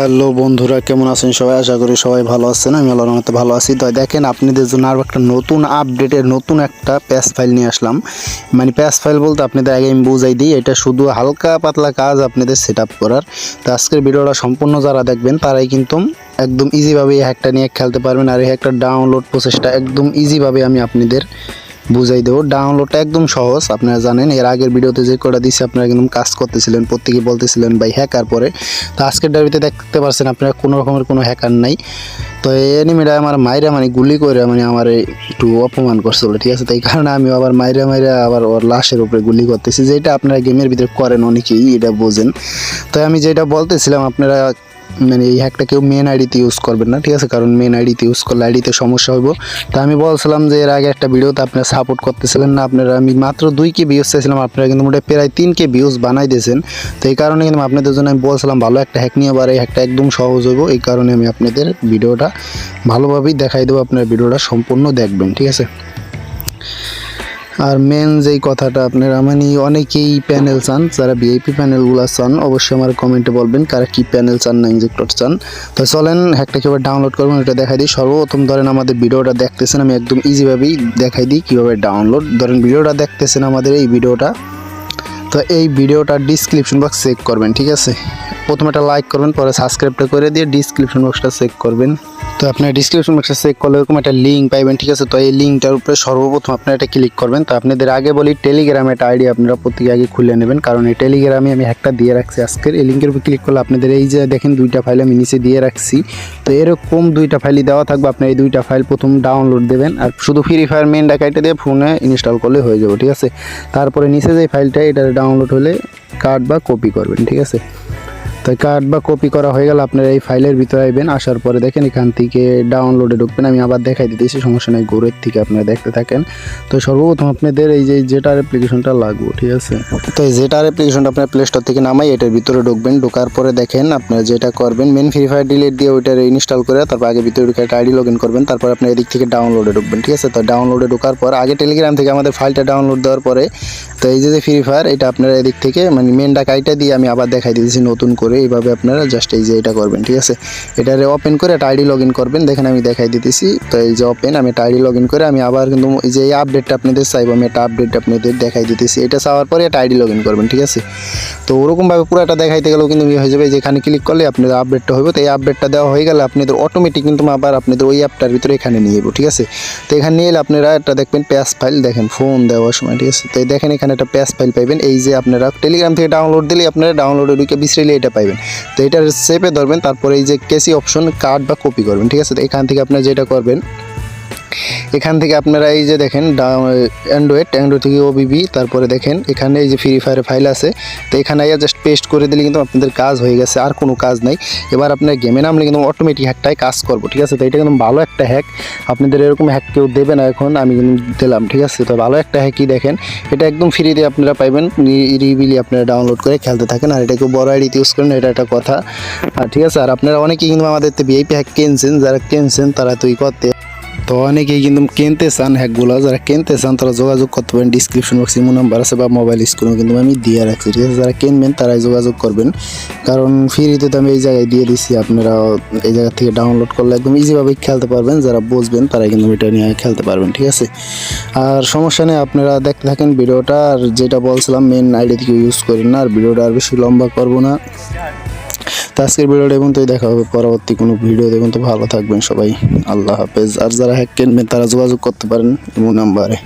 Hello বন্ধুরা, কেমন আছেন সবাই? আশা করি সবাই ভালো আছেন। আমি আল্লাহর রহমতে ভালো আছি। তো দেখেন, আপনাদের জন্য আরও একটা নতুন আপডেটের নতুন একটা প্যাস ফাইল নিয়ে আসলাম। মানে প্যাস ফাইল বলতে আপনাদের আগে আমি বুঝাই দিই, এটা শুধু হালকা পাতলা কাজ আপনাদের সেট করার। তো আজকের ভিডিওটা সম্পূর্ণ যারা দেখবেন, তারাই কিন্তু একদম ইজিভাবে এই হ্যাকটা নিয়ে খেলতে পারবেন। আর এই হ্যাকটা ডাউনলোড প্রসেসটা একদম ইজিভাবে আমি আপনাদের বুঝাই দেবো। ডাউনলোডটা একদম সহজ। আপনারা জানেন, এর আগের ভিডিওতে যে কটা দিয়েছি আপনারা একদম কাজ করতেছিলেন, প্রত্যেকে বলতেছিলেন, ভাই হ্যাকার পরে। তো আজকের ডাবিতে দেখতে পারছেন আপনারা, কোনো রকমের কোনো হ্যাকার নাই। তো এই এনিমিটা আমার মাইরা মানে গুলি করে মানে আমার একটু অপমান করছিল ঠিক আছে? তাই কারণে আমি আবার মাইরা মাইরা আবার ওর লাশের উপরে গুলি করতেছি। যেটা আপনারা গেমের ভিতরে করেন, অনেকেই এটা বোঝেন। তো আমি যেটা বলতেছিলাম, আপনারা মানে এই হ্যাকটা কেউ মেন আইডিতে ইউজ করবেন না, ঠিক আছে? কারণ মেন আইডিতে ইউজ করলে আইডিতে সমস্যা হইব। তো আমি বলছিলাম যে এর আগে একটা ভিডিওতে আপনারা সাপোর্ট করতেছিলেন না, আপনারা আমি মাত্র দুই কে ভিউজ চাইছিলাম, আপনারা কিন্তু মোটামুটি প্রায় তিন কে ভিউজ বানাই দিয়েছেন। তো এই কারণে কিন্তু আপনাদের জন্য আমি বলছিলাম, ভালো একটা হ্যাক নিয়ে, আবার এই হ্যাকটা একদম সহজ হইব। এই কারণে আমি আপনাদের ভিডিওটা ভালোভাবেই দেখাই দেবো, আপনার ভিডিওটা সম্পূর্ণ দেখবেন, ঠিক আছে? আর মেন যেই কথাটা আপনারা মানে অনেকেই প্যানেল চান, যারা ভিআইপি প্যানেলগুলো চান, অবশ্যই আমার কমেন্টে বলবেন কারা কি প্যানেল চান, না ইনজেক্টর চান। তো চলেন হ্যাকটা কীভাবে ডাউনলোড করবেন ওটা দেখাই দিই। সর্বপ্রথম ধরেন আমাদের ভিডিওটা দেখতেছেন, আমি একদম ইজিভাবেই দেখাই দিই কীভাবে ডাউনলোড ধরেন ভিডিওটা দেখতেছেন আমাদের এই ভিডিওটা। তো এই ভিডিওটা ডিসক্রিপশন বক্স চেক করবেন, ঠিক আছে? প্রথমে একটা লাইক করবেন, পরে সাবস্ক্রাইবটা করে দিয়ে ডিসক্রিপশন বক্সটা চেক করবেন। তো আপনার ডিসক্রিপশন বক্সটা চেক করলে এরকম একটা লিঙ্ক পাইবেন, ঠিক আছে? তো এই লিঙ্কটার উপরে সর্বপ্রথম আপনারা এটা ক্লিক করবেন। তো আপনাদের আগে বলি টেলিগ্রামে একটা আইডি আপনারা প্রত্যেকে আগে খুলে নেবেন। কারণ এই টেলিগ্রামে আমি একটা দিয়ে রাখছি আজকের। এই লিঙ্কের উপর ক্লিক করলে আপনাদের এই যে দেখেন, দুইটা ফাইল আমি নিচে দিয়ে রাখছি। তো এরকম দুইটা ফাইলই দেওয়া থাকবে। আপনার এই দুইটা ফাইল প্রথম ডাউনলোড দেবেন। আর শুধু ফ্রি ফায়ার মেন ডাকাইটা দিয়ে ফোনে ইনস্টল করলে হয়ে যাবে, ঠিক আছে? তারপরে নিচে যে ফাইলটা এটা ডাউনলোড হলে কার্ড বা কপি করবেন, ঠিক আছে? তো কার্ড বা কপি করা হয়ে গেল আপনারা এই ফাইলের ভিতরে আসবেন আসার পরে দেখেন এখান থেকে ডাউনলোডে ঢুকবেন। আমি আবার দেখাই দিতেছি, সমস্যা নেই গোরের থেকে আপনারা দেখতে থাকেন। তো সর্বপ্রথম আপনাদের এই যে জেটার অ্যাপ্লিকেশনটা লাগবে, ঠিক আছে? তো এই জেটার অ্যাপ্লিকেশনটা আপনার প্লে স্টোর থেকে নামাই, এটার ভিতরে ঢুকবেন, ঢোকার পরে দেখেন আপনারা যেটা করবেন মেন ফ্রি ফায়ার ডিলিট দিয়ে ওইটার ইনস্টল করে, তারপর আগে ভিতরে ঢুকে একটা আইডি লগ ইন করবেন, তারপর আপনি এদিক থেকে ডাউনলোডে ঢুকবেন, ঠিক আছে? তো ডাউনলোডে ঢোকার পর, আগে টেলিগ্রাম থেকে আমাদের ফাইলটা ডাউনলোড দেওয়ার পরে, তো এই যে যে ফ্রি ফায়ার এটা আপনারা এদিক থেকে মানে মেন ডাকাইটা দিয়ে আমি আবার দেখাই দিয়েছি নতুন করে। এইভাবে আপনারা জাস্ট এই যে এটা করবেন, ঠিক আছে? এটারে ওপেন করে একটা আইডি লগ করবেন, দেখেন আমি দেখাই দিতেছি। তো এই যে ওপেন আমি একটা আইডি লগ করে আমি আবার কিন্তু এই যে এই আপডেটটা আপনাদের চাইব, আমি একটা আপডেট আপনাদের দেখাই দিতেছি। এটা চাওয়ার পরে একটা আইডি লগ করবেন, ঠিক আছে? তো ওরকমভাবে পুরো একটা দেখাইতে গেলেও কিন্তু ইয়ে হয়ে যাবে যেখানে ক্লিক করলে আপনাদের আপডেটটা হবে তো এই আপডেটটা দেওয়া হয়ে গেলে আপনাদের অটোমেটিক কিন্তু আবার আপনাদের ওই অ্যাপটার ভিতরে এখানে নিয়ে যাব, ঠিক আছে? তো এখানে নিয়ে এলে আপনারা একটা দেখবেন প্যাস ফাইল দেখেন ফোন দেওয়ার সময়, ঠিক আছে? তো দেখেন এখানে একটা প্যাস ফাইল পাইবেন। এই যে আপনারা টেলিগ্রাম থেকে ডাউনলোড দিলে আপনারা ডাউনলোডে ঢুকে বিসরেলে এটা পাইবেন। তো এটার সেপে ধরবেন, তারপরে এই যে কেসি অপশন কার্ড বা কপি করবেন, ঠিক আছে? এখান থেকে আপনার যেটা করবেন এখান থেকে আপনারা এই যে দেখেন অ্যান্ড্রয়েড অ্যান্ড্রয়েড থেকে ওবিবি তারপরে দেখেন, এখানে এই যে ফ্রি ফায়ারের ফাইল আছে। তো এখানে আইয়া জাস্ট পেস্ট করে দিলে কিন্তু আপনাদের কাজ হয়ে গেছে, আর কোনো কাজ নাই। এবার আপনার গেমে নামলে কিন্তু অটোমেটিক হ্যাকটাই কাজ করব, ঠিক আছে? তো এটা কিন্তু ভালো একটা হ্যাক আপনাদের এরকম হ্যাক কেউ দেবে না এখন, আমি কিন্তু দিলাম, ঠিক আছে? তো ভালো একটা হ্যাকই দেখেন। এটা একদম ফ্রিতে আপনারা পাইবেন রিবিলি আপনারা ডাউনলোড করে খেলতে থাকেন। আর এটা কেউ বড় আইডিতে ইউজ করেন, এটা একটা কথা। আর ঠিক আছে? আর আপনারা অনেকেই কিন্তু আমাদের তো ভিআইপি হ্যাক কিনছেন, যারা কিনছেন তারা তুই করতে তো অনেকেই কিন্তু কিনতে চান হ্যাকগুলো যারা কিনতে চান তারা যোগাযোগ করতে পারেন। ডিসক্রিপশন বক্সে ইমো নাম্বার আছে বা মোবাইল স্ক্রিনে কিন্তু আমি দিয়ে রাখছি, ঠিক আছে? যারা কিনবেন তারাই যোগাযোগ করবেন। কারণ ফ্রিতে তো আমি এই জায়গায় দিয়ে দিচ্ছি আপনারা এই জায়গা থেকে ডাউনলোড করলে একদম ইজিভাবে খেলতে পারবেন। যারা বুঝবেন তারাই কিন্তু এটা নিয়ে খেলতে পারবেন, ঠিক আছে? আর সমস্যা নেই, আপনারা দেখতে থাকেন ভিডিওটা। আর যেটা বলছিলাম মেন আইডি থেকে ইউজ করেন না, আর ভিডিওটা আর বেশি লম্বা করব না। আজকের ভিডিওটা এবং তো দেখা হবে পরবর্তী কোনো ভিডিও দেখুন তো ভালো থাকবেন সবাই। আল্লাহ হাফেজ। আর যারা হ্যাক কিনবেন, তারা যোগাযোগ করতে পারেন এমন নাম্বারে